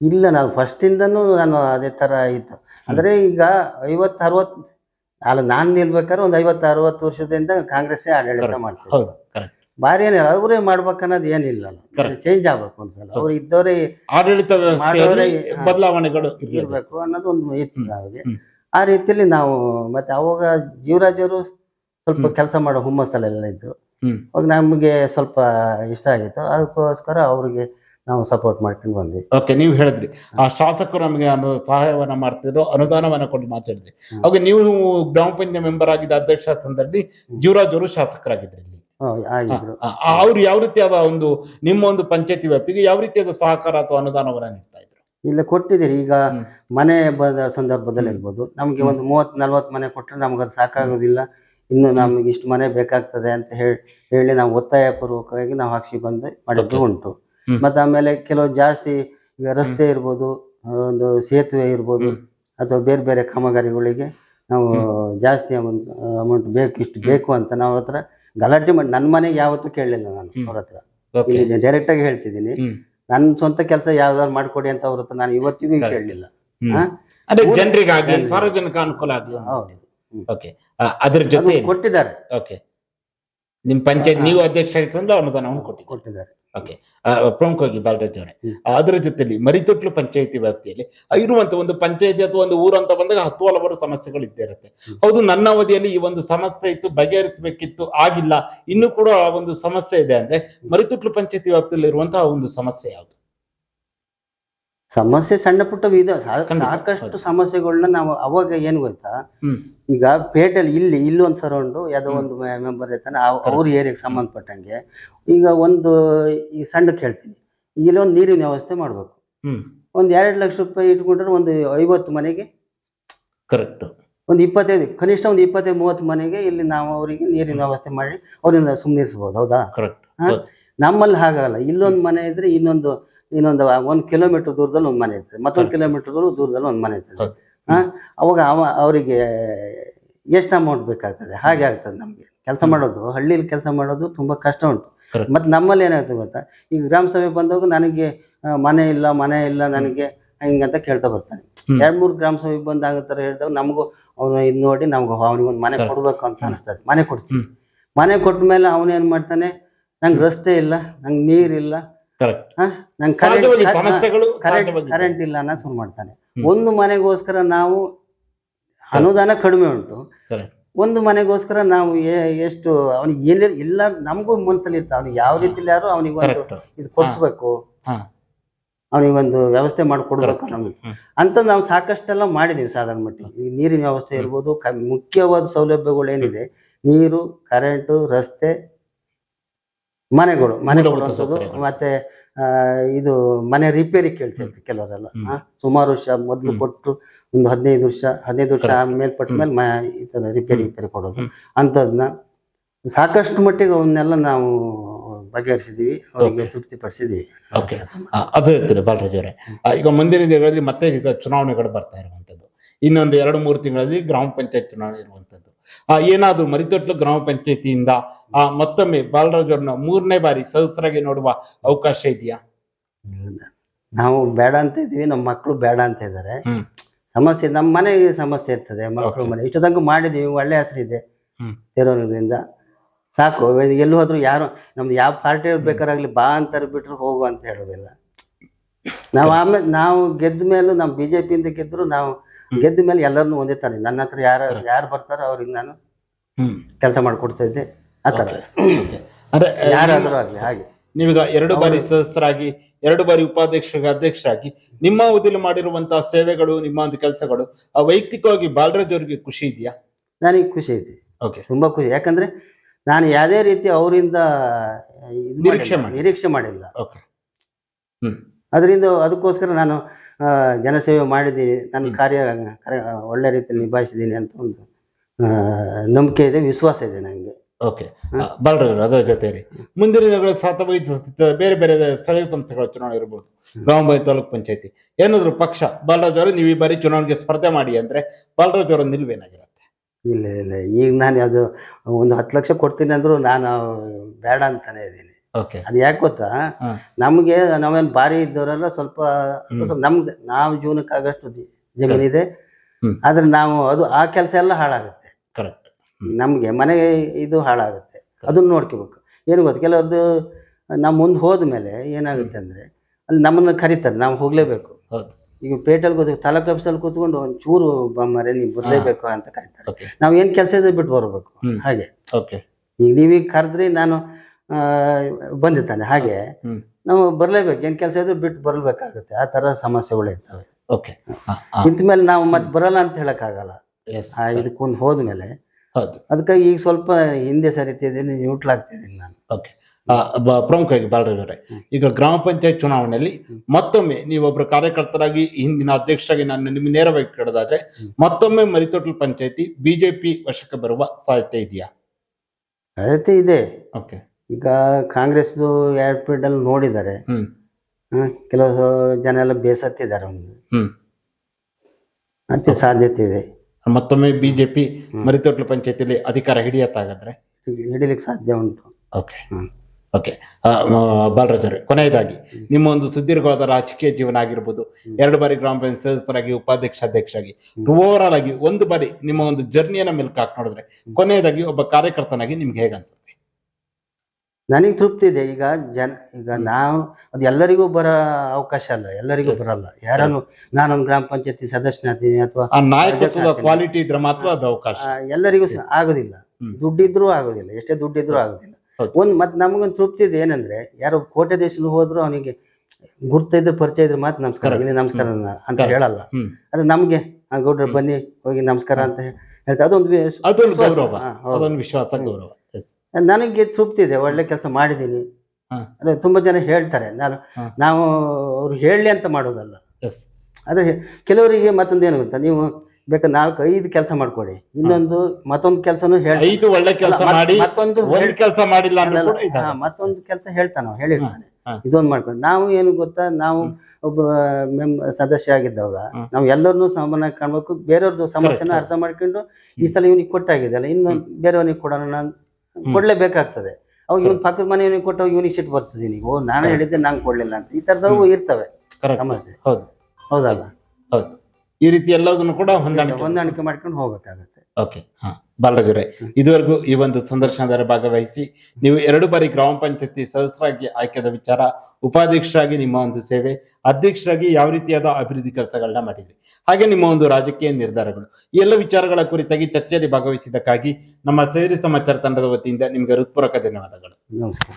ಇಲ್ಲ ನಾನು ಫಸ್ಟಿಂದನೂ ನಾನು ಅದೇ ತರ ಇತ್ತು. ಅಂದ್ರೆ ಈಗ ಐವತ್ತು ಅರವತ್ತು ಅಲ್ಲ ನಾನು ನಿಲ್ಬೇಕಾದ್ರೆ ಒಂದು ಐವತ್ತು ಅರವತ್ತು ವರ್ಷದಿಂದ ಕಾಂಗ್ರೆಸ್ ಆಡಳಿತ. ಮಾಡ್ತಾರೆ ಬಾರಿ ಏನಿಲ್ಲ ಅವರೇ ಮಾಡ್ಬೇಕನ್ನೋದು ಏನಿಲ್ಲ. ಚೇಂಜ್ ಆಗ್ಬೇಕು ಒಂದ್ಸಲ. ಅವ್ರು ಇದ್ದವರೇ ಆಡಳಿತ ಬದಲಾವಣೆಗಳು ಇರ್ಬೇಕು ಅನ್ನೋದು ಒಂದು ಇತ್ತು ಅವ್ರಿಗೆ. ಆ ರೀತಿಯಲ್ಲಿ ನಾವು ಮತ್ತೆ ಅವಾಗ ಜೀವರಾಜರು ಸ್ವಲ್ಪ ಕೆಲಸ ಮಾಡೋ ಹುಮ್ಮಸ್ಸಲ್ಲೆಲ್ಲ ಇದ್ರು. ಅವಾಗ ನಮಗೆ ಸ್ವಲ್ಪ ಇಷ್ಟ ಆಗಿತ್ತು. ಅದಕ್ಕೋಸ್ಕರ ಅವ್ರಿಗೆ ನಾವು ಸಪೋರ್ಟ್ ಮಾಡ್ಕೊಂಡು ಬಂದ್ವಿ. ಓಕೆ ನೀವು ಹೇಳಿದ್ರಿ. ಆ ಶಾಸಕರು ನಮಗೆ ಅನು ಸಹಾಯವನ್ನು ಮಾಡ್ತಿದ್ರು ಅನುದಾನವನ್ನ ಕೊಟ್ಟು ಮಾತಾಡಿದ್ರಿ. ಅವಾಗ ನೀವು ಗ್ರಾಮ ಪಂಚಾಯತ್ ಮೆಂಬರ್ ಆಗಿದ್ದ ಅಧ್ಯಕ್ಷ ಸ್ಥಾನದಲ್ಲಿ ಜೀವರಾಜ್ ಅವರು ಶಾಸಕರಾಗಿದ್ರಿ ಇಲ್ಲಿ. ಅವ್ರು ಯಾವ ರೀತಿಯಾದ ಒಂದು ನಿಮ್ಮ ಒಂದು ಪಂಚಾಯತಿ ವ್ಯಾಪ್ತಿಗೆ ಯಾವ ರೀತಿಯಾದ ಸಹಕಾರ ಅಥವಾ ಅನುದಾನವನ್ನ ಇಲ್ಲ ಕೊಟ್ಟಿದ್ದೀರಿ. ಈಗ ಮನೆ ಬಂದ ಸಂದರ್ಭದಲ್ಲಿ. ಇರ್ಬೋದು. ನಮಗೆ ಒಂದು ಮೂವತ್ತು ನಲ್ವತ್ ಮನೆ ಕೊಟ್ಟರೆ ನಮ್ಗೆ ಅದು ಸಾಕಾಗೋದಿಲ್ಲ. ಇನ್ನು ನಮ್ಗೆ ಇಷ್ಟು ಮನೆ ಬೇಕಾಗ್ತದೆ ಅಂತ ಹೇಳಿ ಹೇಳಿ ನಾವು ಒತ್ತಾಯ ಪೂರ್ವಕವಾಗಿ ನಾವು ಹಾಕ್ಸಿ ಬಂದು ಮಾಡಿದ್ದು. ಉಂಟು. ಮತ್ತೆ ಆಮೇಲೆ ಕೆಲವು ಜಾಸ್ತಿ ಈಗ ರಸ್ತೆ ಇರ್ಬೋದು ಒಂದು ಸೇತುವೆ ಇರ್ಬೋದು ಅಥವಾ ಬೇರೆ ಬೇರೆ ಕಾಮಗಾರಿಗಳಿಗೆ ನಾವು ಜಾಸ್ತಿ ಅಮೌಂಟ್ ಅಮೌಂಟ್ ಬೇಕು ಇಷ್ಟು ಬೇಕು ಅಂತ ನಾವು ಹತ್ರ ಗಲಾಟೆ ಮಾಡಿ ನನ್ನ ಮನೆಗೆ ಯಾವತ್ತೂ ಕೇಳಲಿಲ್ಲ ನಾನು. ಅವ್ರ ಹತ್ರ. ಓಕೆ. ಇಲ್ಲಿ ಡೈರೆಕ್ಟ್ ಆಗಿ ಹೇಳ್ತಿದ್ದೀನಿ. ನನ್ನ ಸ್ವಂತ ಕೆಲಸ ಯಾವ್ದಾದ್ರು ಮಾಡ್ಕೊಡಿ ಅಂತ ಅವ್ರ ಹತ್ರ ನಾನು ಇವತ್ತಿಗೂ. ಕೇಳಲಿಲ್ಲ? ಅಂದ್ರೆ ಊರು- ಜನರಿಗಾಗ್ಲಿ ಸಾರ್ವಜನಿಕ ಅನುಕೂಲ ಆಗ್ಲಿ ಹೌದು. ಓಕೆ ಅದ್ರ ಜೊತೆ ಕೊಟ್ಟಿದ್ದಾರೆ. ಓಕೆ ನಿಮ್ ಪಂಚಾಯತ್. ನೀವು ಅಧ್ಯಕ್ಷ ಆಗಿತ್ತಂದ್ರೆ ಅನುದಾನವನ್ನು ಕೊಟ್ಟಿದ್ದೀರಿ. ಕೊಟ್ಟಿದ್ದಾರೆ. ಓಕೆ ಪ್ರಮುಖವಾಗಿ ಬಾಲರಾಜ್ ಅವರೇ. ಅದರ ಜೊತೆಲಿ ಮರಿತೊಟ್ಲು ಪಂಚಾಯತಿ ವ್ಯಾಪ್ತಿಯಲ್ಲಿ ಇರುವಂತ ಒಂದು ಪಂಚಾಯತಿ ಅಥವಾ ಒಂದು ಊರು ಅಂತ ಬಂದಾಗ ಹತ್ತು ಹಲವಾರು ಸಮಸ್ಯೆಗಳು ಇದ್ದೇ ಇರುತ್ತೆ. ಹೌದು ನನ್ನ ಅವಧಿಯಲ್ಲಿ ಈ ಒಂದು ಸಮಸ್ಯೆ ಇತ್ತು ಬಗೆಹರಿಸಬೇಕಿತ್ತು ಆಗಿಲ್ಲ. ಇನ್ನು ಕೂಡ ಆ ಒಂದು ಸಮಸ್ಯೆ ಇದೆ ಅಂದ್ರೆ ಮರಿತೊಟ್ಲು ಪಂಚಾಯತಿ ವ್ಯಾಪ್ತಿಯಲ್ಲಿ ಇರುವಂತಹ ಒಂದು ಸಮಸ್ಯೆ ಯಾವುದು? ಸಮಸ್ಯೆ ಸಣ್ಣ ಪುಟ್ಟ ಇದೆ ಸಾಕಷ್ಟು. ಸಮಸ್ಯೆಗಳನ್ನ ನಾವು ಅವಾಗ ಏನ್ ಗೊತ್ತಾ? ಈಗ ಪೇಟೆಲ್ ಇಲ್ಲಿ ಇಲ್ಲೊಂದು ಸರೌಂಡ್ ಯಾವುದೋ ಒಂದು ಮೆಂಬರ್ ಇರ್ತಾನೆ ಅವ್- ಅವ್ರ ಏರಿಯಾಗೆ ಸಂಬಂಧಪಟ್ಟಂಗೆ. ಈಗ ಒಂದು ಈ ಸಣ್ಣಕ್ಕೆ ಹೇಳ್ತೀನಿ ಇಲ್ಲಿ ಒಂದು ನೀರಿನ ವ್ಯವಸ್ಥೆ ಮಾಡ್ಬೇಕು. ಒಂದ್ ಎರಡು ಲಕ್ಷ ರೂಪಾಯಿ ಇಟ್ಕೊಂಡ್ರೆ ಒಂದು ಐವತ್ತು ಮನೆಗೆ ಕರೆಕ್ಟ್ ಒಂದು ಇಪ್ಪತ್ತೈದು ಕನಿಷ್ಠ ಒಂದು ಇಪ್ಪತ್ತೈದು ಮೂವತ್ತು ಮನೆಗೆ ಇಲ್ಲಿ ನಾವು ಅವರಿಗೆ ನೀರಿನ ವ್ಯವಸ್ಥೆ ಮಾಡಿ ಅವರಿಂದ ಸುಮ್ಮನಿರ್ಸ್ಬೋದು ಹೌದಾ? ಕರೆಕ್ಟ್? ನಮ್ಮಲ್ಲಿ ಹಾಗಲ್ಲ. ಇಲ್ಲೊಂದು ಮನೆ ಇದ್ರೆ ಇನ್ನೊಂದು ಇನ್ನೊಂದು ಒಂದು ಕಿಲೋಮೀಟರ್ ದೂರದಲ್ಲಿ ಒಂದು ಮನೆ ಇರ್ತದೆ. ಮತ್ತೊಂದು ಕಿಲೋಮೀಟರ್ ದೂರ ದೂರದಲ್ಲಿ ಒಂದು ಮನೆ ಇರ್ತದೆ. ಅವಾಗ ಅವ ಅವರಿಗೆ ಎಷ್ಟು ಅಮೌಂಟ್ ಬೇಕಾಗ್ತದೆ? ಹಾಗೆ ಆಗ್ತದೆ ನಮಗೆ. ಕೆಲಸ ಮಾಡೋದು ಹಳ್ಳಿಲಿ ಕೆಲಸ ಮಾಡೋದು ತುಂಬಾ ಕಷ್ಟ ಉಂಟು. ಮತ್ತು ನಮ್ಮಲ್ಲಿ ಏನಾಯ್ತು ಗೊತ್ತಾ? ಈಗ ಗ್ರಾಮ ಸಭೆ ಬಂದಾಗ ನನಗೆ ಮನೆ ಇಲ್ಲ ಮನೆ ಇಲ್ಲ ನನಗೆ ಹಿಂಗಂತ ಕೇಳ್ತಾ ಬರ್ತಾನೆ. ಎರಡು ಮೂರು ಗ್ರಾಮ ಸಭೆ ಬಂದಾಗ ಥರ ಹೇಳಿದಾಗ ನಮಗೂ ಅವನು ಇದು ನೋಡಿ ನಮ್ಗೆ ಅವನಿಗೊಂದು ಮನೆ ಕೊಡಬೇಕು ಕೊಡ್ಬೇಕು ಅಂತ ಅನಿಸ್ತದೆ. ಮನೆ ಕೊಡ್ತೀವಿ ಮನೆ ಕೊಟ್ಟ ಮೇಲೆ ಅವನೇನು ಮಾಡ್ತಾನೆ? ನಂಗೆ ರಸ್ತೆ ಇಲ್ಲ ನಂಗೆ ನೀರಿಲ್ಲ ಕರೆಕ್ಟ್ ಕರೆಂಟ್ ಇಲ್ಲ ಅನ್ನ ಶುರು ಮಾಡ್ತಾನೆ ಒಂದು ಮನೆಗೋಸ್ಕರ ನಾವು ಅನುದಾನ ಕಡಿಮೆ ಉಂಟು. ಒಂದು ಮನೆಗೋಸ್ಕರ ನಾವು ಎಷ್ಟು ಅವನಿಗೆ ಇಲ್ಲ ನಮಗೂ ಮನಸ್ಸಲ್ಲಿ ಇರ್ತಾವ ಅವ್ನಿಗೆ ಯಾವ ರೀತಿಲಿ ಯಾರು ಅವನಿಗೆ ಒಂದು ಇದು ಕೊಡ್ಸ್ಬೇಕು. ಅವನಿಗೊಂದು ವ್ಯವಸ್ಥೆ ಮಾಡಿಕೊಡ್ಬೇಕು. ನಮಗೆ ಅಂತ ನಾವು ಸಾಕಷ್ಟೆಲ್ಲ ಮಾಡಿದೀವಿ ಸಾಧಾರಣ ಮಟ್ಟಿಗೆ. ಈ ನೀರಿನ ವ್ಯವಸ್ಥೆ ಇರ್ಬೋದು ಮುಖ್ಯವಾದ ಸೌಲಭ್ಯಗಳು ಏನಿದೆ ನೀರು ಕರೆಂಟು ರಸ್ತೆ ಮನೆಗಳು ಮನೆಗಳು ಮತ್ತೆ ಇದು ಮನೆ ರಿಪೇರಿ ಕೇಳ್ತಿದ್ರು ಕೆಲವರೆಲ್ಲ. ಸುಮಾರು ವರ್ಷ ಮೊದಲು ಕೊಟ್ಟು ಒಂದು ಹದಿನೈದು ವರ್ಷ ಹದಿನೈದು ವರ್ಷ. ಮೇಲ್ಪಟ್ಟ ಮೇಲೆ ಈ ಥರ ರಿಪೇರಿ ರಿಪೇರಿ ಕೊಡೋದು. ಅಂಥದ್ದನ್ನ ಸಾಕಷ್ಟು ಮಟ್ಟಿಗೆ ಅವನ್ನೆಲ್ಲ ನಾವು ಬಗೆಹರಿಸಿದೀವಿ ಅವರಿಗೆ ತೃಪ್ತಿ ತೃಪ್ತಿಪಡಿಸಿದೀವಿ. ಅದು ಹೇಳ್ತೀರಿ ಬಾಲರಾಜ್ ಅವರೇ. ಈಗ ಮುಂದಿನ ದಿನಗಳಲ್ಲಿ ಮತ್ತೆ ಈಗ ಚುನಾವಣೆಗಳು ಬರ್ತಾ ಇರುವಂತದ್ದು ಇನ್ನೊಂದು ಎರಡು ಮೂರು ತಿಂಗಳಲ್ಲಿ ಗ್ರಾಮ ಪಂಚಾಯತ್ ಚುನಾವಣೆ ಇರುವಂತದ್ದು ಏನಾದ್ರು ಮರಿತೊಟ್ಲು ಗ್ರಾಮ ಪಂಚಾಯತಿಯಿಂದ ಆ ಮತ್ತೊಮ್ಮೆ ಬಾಲರಾಜ್ ಅವ್ರನ್ನ ಮೂರನೇ ಬಾರಿ ಸದಸ್ಯರಾಗಿ ನೋಡುವ ಅವಕಾಶ ಇದೆಯಾ? ನಾವು ಬೇಡ ಅಂತ ಇದೀವಿ ನಮ್ಮ ಮಕ್ಕಳು ಬೇಡ ಅಂತ ಇದ್ದಾರೆ. ಸಮಸ್ಯೆ ನಮ್ಮ ಮನೆಗೆ ಸಮಸ್ಯೆ ಇರ್ತದೆ ಮಕ್ಕಳು ಮನೆ. ಇಷ್ಟು ತನಕ ಮಾಡಿದೀವಿ ಒಳ್ಳೆ ಹೆಸರಿದೆ ಇದೆ ಸಾಕು ಎಲ್ಲಿ ಹೋದ್ರು ಯಾರು ನಮ್ದು ಯಾವ ಪಾರ್ಟಿ ಬೇಕಾರಾಗ್ಲಿ ಬಾ ಅಂತ ಬಿಟ್ರು ಹೋಗು ಅಂತ ಹೇಳೋದಿಲ್ಲ. ನಾವು ಆಮೇಲೆ ನಾವು ಗೆದ್ದ ಮೇಲೂ ನಾವು ಬಿಜೆಪಿಯಿಂದ ಗೆದ್ರು ನಾವು. ಗೆದ್ದ ಮೇಲೆ ಎಲ್ಲರನ್ನು ಒಂದೇ ತಾನೆ. ನನ್ನ ಹತ್ರ ಯಾರು ಯಾರು ಬರ್ತಾರೋ ಅವ್ರಿಗೆ ನಾನು ಕೆಲಸ ಮಾಡ್ಕೊಡ್ತಾ ಇದ್ದೆ. ಆ ಥರ ಅಂದ್ರೆ ಯಾರಾದ್ರೂ ಆಗ್ಲಿ ಹಾಗೆ. ನೀವೀಗ ಎರಡು ಬಾರಿ. ಸದಸ್ಯರಾಗಿ ಎರಡು ಬಾರಿ ಉಪಾಧ್ಯಕ್ಷ ಅಧ್ಯಕ್ಷರಾಗಿ ನಿಮ್ಮ ಅವಧಿಯಲ್ಲಿ ಮಾಡಿರುವಂತಹ ಸೇವೆಗಳು ನಿಮ್ಮ ಒಂದು ಕೆಲಸಗಳು ಆ, ವೈಯಕ್ತಿಕವಾಗಿ ಬಾಲರಾಜ್ ಅವರಿಗೆ ಖುಷಿ ಇದೆಯಾ? ನನಗೆ ಖುಷಿ ಇದೆ. ಓಕೆ. ತುಂಬಾ ಖುಷಿ. ಯಾಕಂದ್ರೆ ನಾನು ಯಾವುದೇ ರೀತಿ ಅವರಿಂದ ನಿರೀಕ್ಷೆ. ನಿರೀಕ್ಷೆ ಮಾಡಿಲ್ಲ. ಅದರಿಂದ ಅದಕ್ಕೋಸ್ಕರ ನಾನು ಜನಸೇವೆ ಮಾಡಿದ್ದೀನಿ ನನ್ನ ಕಾರ್ಯ ಒಳ್ಳೆ ರೀತಿಯಲ್ಲಿ ನಿಭಾಯಿಸಿದ್ದೀನಿ ಅಂತ ಒಂದು ನಂಬಿಕೆ ಇದೆ ವಿಶ್ವಾಸ ಇದೆ ನನಗೆ ಓಕೆ. ಬಾಲರಾಜ್ ಅದರ ಜೊತೆಯಲ್ಲಿ. ಮುಂದಿನ ದಿನಗಳ ಸಾತವಾಗಿ ಬೇರೆ ಬೇರೆ ಸ್ಥಳೀಯ ಸಂಸ್ಥೆಗಳ ಚುನಾವಣೆ ಇರ್ಬೋದು. ಗ್ರಾಮ ತಾಲೂಕು ತಾಲೂಕ್ ಪಂಚಾಯತಿ. ಏನಾದ್ರು ಪಕ್ಷ ಬಾಲರಾಜ್ ಅವರು ನೀವು ಈ ಬಾರಿ ಚುನಾವಣೆಗೆ ಸ್ಪರ್ಧೆ ಮಾಡಿ ಅಂದ್ರೆ ಬಾಲರಾಜ್ ಅವರ ನಿಲುವೇನಾಗಿರುತ್ತೆ ಇಲ್ಲ ಇಲ್ಲ ಈಗ ನಾನು ಅದು ಒಂದು ಹತ್ತು ಲಕ್ಷ ಕೊಡ್ತೀನಿ ಅಂದ್ರು ನಾನು ಬೇಡ ಅಂತಾನೆ ಇದ್ದೀನಿ. ಓಕೆ ಅದು ಯಾಕೆ ಗೊತ್ತಾ. ನಮಗೆ ನಾವೇನು ಭಾರಿ ಇದ್ದವರೆಲ್ಲ ಸ್ವಲ್ಪ. ಸ್ವಲ್ಪ ನಮ್ಗೆ ನಾವು ಜೀವನಕ್ಕಾಗಷ್ಟು ಇದೆ ಜಮೀನಿದೆ. ಹ್ಮ್. ಆದ್ರೆ ನಾವು ಅದು ಆ ಕೆಲಸ ಎಲ್ಲ ಹಾಳಾಗುತ್ತೆ. ಕರೆಕ್ಟ್ ನಮಗೆ ಮನೆಗೆ ಇದು ಹಾಳಾಗುತ್ತೆ. ಅದನ್ನ ನೋಡ್ಕೋಬೇಕು. ಏನು ಗೊತ್ತ? ಕೆಲವ್ರದ್ದು ನಾವು ಮುಂದೆ ಹೋದ್ಮೇಲೆ ಏನಾಗುತ್ತೆ ಅಂದ್ರೆ ಅಲ್ಲಿ ನಮ್ಮನ್ನ ಕರೀತಾರೆ ನಾವು ಹೋಗ್ಲೇಬೇಕು. ಈಗ ಪೇಟೆಲ್ ಕೂತ್ ತಾಲೂಕ್ ಆಫೀಸಲ್ಲಿ ಕೂತ್ಕೊಂಡು ಒಂದು ಚೂರು ಬಮ್ಮರೆ ನೀವು ಬರಲೇಬೇಕು ಅಂತ ಕರೀತಾರೆ. ನಾವು ಏನು ಕೆಲಸ ಇದ್ರೆ ಬಿಟ್ಟು ಬರಬೇಕು. ಹಾಗೆ. ಓಕೆ ಈಗ ನೀವೀಗ ಕರೆದ್ರಿ ನಾನು ಆ, ಬಂದಿದ್ದಾನೆ ಹಾಗೆ ನಾವು ಬರಲೇಬೇಕು. ಏನು ಕೆಲಸ ಇದ್ರೆ ಬಿಟ್ಟು ಬರಬೇಕಾಗುತ್ತೆ. ಆ ತರ ಸಮಸ್ಯೆಗಳು ಇರ್ತವೆ. ಓಕೆ. ಇಂತ ಮೇಲೆ ನಾವು ಮತ್ತೆ ಬರಲ್ಲ ಅಂತ ಹೇಳಕ್ಕಾಗಲ್ಲ. ಇದಕ್ಕೊಂದು ಹೋದ್ಮೇಲೆ ಹೌದು ಅದಕ್ಕೆ ಈಗ ಸ್ವಲ್ಪ ಹಿಂದೆ ಸರಿತಿದ್ದೀನಿ ನ್ಯೂಟ್ರಲ್ ಆಗ್ತಿದ್ದೀನಿ ನಾನು. ಓಕೆ. ಪ್ರಮುಖವಾಗಿ ಬಾಲರಾಜ್. ಈಗ ಗ್ರಾಮ ಪಂಚಾಯತ್ ಚುನಾವಣೆಯಲ್ಲಿ ಮತ್ತೊಮ್ಮೆ ನೀವೊಬ್ಬರು ಕಾರ್ಯಕರ್ತರಾಗಿ ಹಿಂದಿನ ಅಧ್ಯಕ್ಷರಾಗಿ ನಾನು ನಿಮ್ಗೆ ನೇರವಾಗಿ ಕೇಳೋದಾದ್ರೆ. ಮತ್ತೊಮ್ಮೆ ಮರಿತೊಟ್ಲು ಪಂಚಾಯತಿ ಬಿಜೆಪಿ ವಶಕ್ಕೆ ಬರುವ ಸಾಧ್ಯತೆ ಇದೆಯಾ? ಸಾಧ್ಯತೆ ಇದೆ. ಓಕೆ. ಈಗ ಕಾಂಗ್ರೆಸ್ ಎರಡು ಅಲ್ಲಿ ನೋಡಿದ್ದಾರೆ ಕೆಲವು ಜನ ಎಲ್ಲ ಬೇಸತ್ತಿದ್ದಾರೆ ಒಂದು. ಹ್ಮ್. ಮತ್ತೆ ಸಾಧ್ಯತೆ ಇದೆ. ಮತ್ತೊಮ್ಮೆ ಬಿಜೆಪಿ ಮರಿತೋಟ್ಲು ಪಂಚಾಯತಿಯಲ್ಲಿ ಅಧಿಕಾರ ಹಿಡಿಯತ್ತಾಗದ್ರೆ? ಹಿಡಿಲಿಕ್ಕೆ ಸಾಧ್ಯ ಉಂಟು. ಓಕೆ. ಓಕೆ. ಬಾಲರಾಜ್ ಅವರೇ ಕೊನೆಯದಾಗಿ ನಿಮ್ಮ ಒಂದು ಸುದೀರ್ಘವಾದ ರಾಜಕೀಯ ಜೀವನ ಆಗಿರ್ಬೋದು ಎರಡು ಬಾರಿ ಗ್ರಾಮ ಪಂಚಾಯತ್ ಸದಸ್ಯರಾಗಿ ಉಪಾಧ್ಯಕ್ಷ ಅಧ್ಯಕ್ಷರಾಗಿ ಆಗಿ ಓವರ್ ಆಲ್ ಆಗಿ ಒಂದು ಬಾರಿ ನಿಮ್ಮ ಒಂದು ಜರ್ನಿಯನ್ನ ಮೇಲೆ ಹಾಕಿ ನೋಡಿದ್ರೆ ಕೊನೆಯದಾಗಿ ಒಬ್ಬ ಕಾರ್ಯಕರ್ತನಾಗಿ ನಿಮ್ಗೆ ಹೇಗೆ ಅನ್ಸುತ್ತೆ? ನನಗೆ ತೃಪ್ತಿ ಇದೆ. ಈಗ ಜನ ಈಗ ನಾವು ಅದು ಎಲ್ಲರಿಗೂ ಬರೋ ಅವಕಾಶ ಅಲ್ಲ ಎಲ್ಲರಿಗೂ ಬರಲ್ಲ. ಯಾರನ್ನು ನಾನೊಂದು ಗ್ರಾಮ ಪಂಚಾಯತಿ ಸದಸ್ಯನಾಗ್ತೀನಿ ಅಥವಾ ಕ್ವಾಲಿಟಿ ಇದ್ರ ಮಾತ್ರ ಅದು ಅವಕಾಶ. ಎಲ್ಲರಿಗೂ ಆಗೋದಿಲ್ಲ. ದುಡ್ಡಿದ್ರೂ ಆಗೋದಿಲ್ಲ. ಎಷ್ಟೇ ದುಡ್ಡಿದ್ರೂ ಆಗೋದಿಲ್ಲ. ಒಂದು ಒಂದ್ ಮತ್ ನಮಗೊಂದು ತೃಪ್ತಿ ಇದೆ ಏನಂದ್ರೆ ಯಾರು ಕೋಟೆ ದೇಶದಲ್ಲಿ ಹೋದ್ರು ಅವನಿಗೆ ಗುರ್ತ ಇದ್ರೆ ಪರಿಚಯ ಇದ್ರೆ ಮಾತ್ರ ನಮಸ್ಕಾರ. ಇಲ್ಲಿ ನಮಸ್ಕಾರ ಅಂತ ಹೇಳಲ್ಲ. ಅದು ನಮ್ಗೆ ಗೌಡ್ರ ಬನ್ನಿ ಹೋಗಿ ನಮಸ್ಕಾರ ಅಂತ ಹೇಳ್ತಾರೆ. ಅದೊಂದು ವಿಶ್ವಾಸ. ಗೌರವ. ನನಗೆ ತೃಪ್ತಿ ಇದೆ ಒಳ್ಳೆ ಕೆಲಸ ಮಾಡಿದ್ದೀನಿ. ಅಂದ್ರೆ ಅದೇ ತುಂಬಾ ಜನ ಹೇಳ್ತಾರೆ ನಾನು ನಾವು ಅವ್ರು ಹೇಳಲಿ ಅಂತ ಮಾಡೋದಲ್ಲ. ಆದ್ರೆ ಕೆಲವರಿಗೆ ಮತ್ತೊಂದು ಏನು ಗೊತ್ತಾ ನೀವು ಬೇಕಾದ್ರೆ ನಾಲ್ಕು ಐದು ಕೆಲಸ ಮಾಡ್ಕೊಡಿ. ಇನ್ನೊಂದು ಮತ್ತೊಂದು ಕೆಲಸನು ಹೇಳಿ ಐದು ಒಳ್ಳೆ ಕೆಲಸ ಮಾಡಿ ಮತ್ತೊಂದು ಕೆಲಸ ಮಾಡಿಲ್ಲ. ಮತ್ತೊಂದು ಕೆಲಸ ಹೇಳ್ತಾನೆ ಹೇಳಿರ್ತಾನೆ. ಇದೊಂದು ಮಾಡ್ಕೊಂಡು. ನಾವು ಏನು ಗೊತ್ತಾ ನಾವು ಒಬ್ಬ ಮೆಂ ಸದಸ್ಯ ಆಗಿದ್ದವಾಗ ಹ್ಮ್. ನಾವು ಎಲ್ಲರನ್ನು ಸಮಾನ ಕಾಣ್ಬೇಕು ಬೇರೆಯವ್ರದ್ದು ಸಮಸ್ಯೆನ ಅರ್ಥ ಮಾಡ್ಕೊಂಡು ಈ ಸಲ ಇವನಿಗೆ ಕೊಟ್ಟಾಗಿದೆ ಅಲ್ಲ ಇನ್ನೊಂದು ಬೇರೆಯವನಿಗೆ ಕೊಡೋಣ ಕೊಡ್ಲೇಬೇಕಾಗ್ತದೆ ಅವಾಗ ಇವ್ನ ಪಕ್ಕದ ಮನೆಯವನಿಗೆ ಕೊಟ್ಟು ಇವನಿಗೆ ಸಿಟ್ಟು ಬರ್ತದೆ ನೀವು. ಓ ನಾನು. ಹೇಳಿದ್ದೆ ನಂಗೆ ಕೊಡ್ಲಿಲ್ಲ ಅಂತ. ಈ ತರದವು ಇರ್ತವೆ. ಸಮಸ್ಯೆ. ಹೌದು. ಹೌದಲ್ಲ? ಹೌದು. ಈ ರೀತಿ ಎಲ್ಲದನ್ನು ಕೂಡ ಹೊಂದಾಣಿಕೆ ಹೊಂದಾಣಿಕೆ ಮಾಡ್ಕೊಂಡು ಹೋಗ್ಬೇಕಾಗತ್ತೆ. ಓಕೆ. ಹಾ. ಬಾಲರಾಜರೇ ಇದುವರೆಗೂ ಈ ಒಂದು ಸಂದರ್ಶನದ ಭಾಗವಹಿಸಿ ನೀವು ಎರಡು ಬಾರಿ ಗ್ರಾಮ ಪಂಚಾಯತಿ ಸದಸ್ಯರಾಗಿ ಆಯ್ಕೆದ ವಿಚಾರ ಉಪಾಧ್ಯಕ್ಷರಾಗಿ ನಿಮ್ಮ ಒಂದು ಸೇವೆ ಅಧ್ಯಕ್ಷರಾಗಿ ಯಾವ ರೀತಿಯಾದ ಅಭಿವೃದ್ಧಿ ಕೆಲಸಗಳನ್ನ ಮಾಡಿದ್ರಿ? ಹಾಗೆ ನಿಮ್ಮ ಒಂದು ರಾಜಕೀಯ ನಿರ್ಧಾರಗಳು. ಈ ಎಲ್ಲ ವಿಚಾರಗಳ ಕುರಿತಾಗಿ ಚರ್ಚೆಯಲ್ಲಿ ಭಾಗವಹಿಸಿದ್ದಕ್ಕಾಗಿ ನಮ್ಮ ಸೇರಿ ಸಮಾಚಾರ ತಂಡದ ವತಿಯಿಂದ ನಿಮಗೆ ಹೃತ್ಪೂರ್ವಕ ಧನ್ಯವಾದಗಳು. ನಮಸ್ಕಾರ.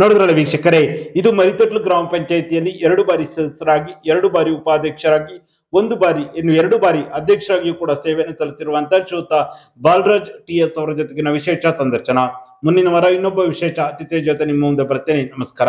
ನೋಡಿದ್ರಲ್ಲ ವೀಕ್ಷಕರೇ ಇದು ಮರಿತೊಟ್ಲು ಗ್ರಾಮ ಪಂಚಾಯಿತಿಯಲ್ಲಿ ಎರಡು ಬಾರಿ ಸದಸ್ಯರಾಗಿ ಎರಡು ಬಾರಿ ಉಪಾಧ್ಯಕ್ಷರಾಗಿ ಒಂದು ಬಾರಿ ಇನ್ನು ಎರಡು ಬಾರಿ ಅಧ್ಯಕ್ಷರಾಗಿಯೂ ಕೂಡ ಸೇವೆಯನ್ನು ಸಲ್ಲಿಸಿರುವಂತಹ ಶ್ರೋತ ಬಾಲರಾಜ್ ಟಿ ಎಸ್ ಅವರ ಜೊತೆಗಿನ ವಿಶೇಷ ಸಂದರ್ಶನ. ಮುಂದಿನ ವಾರ ಇನ್ನೊಬ್ಬ ವಿಶೇಷ ಅತಿಥಿಯ ಜೊತೆ ನಿಮ್ಮ ಮುಂದೆ ಬರ್ತೇನೆ. ನಮಸ್ಕಾರ.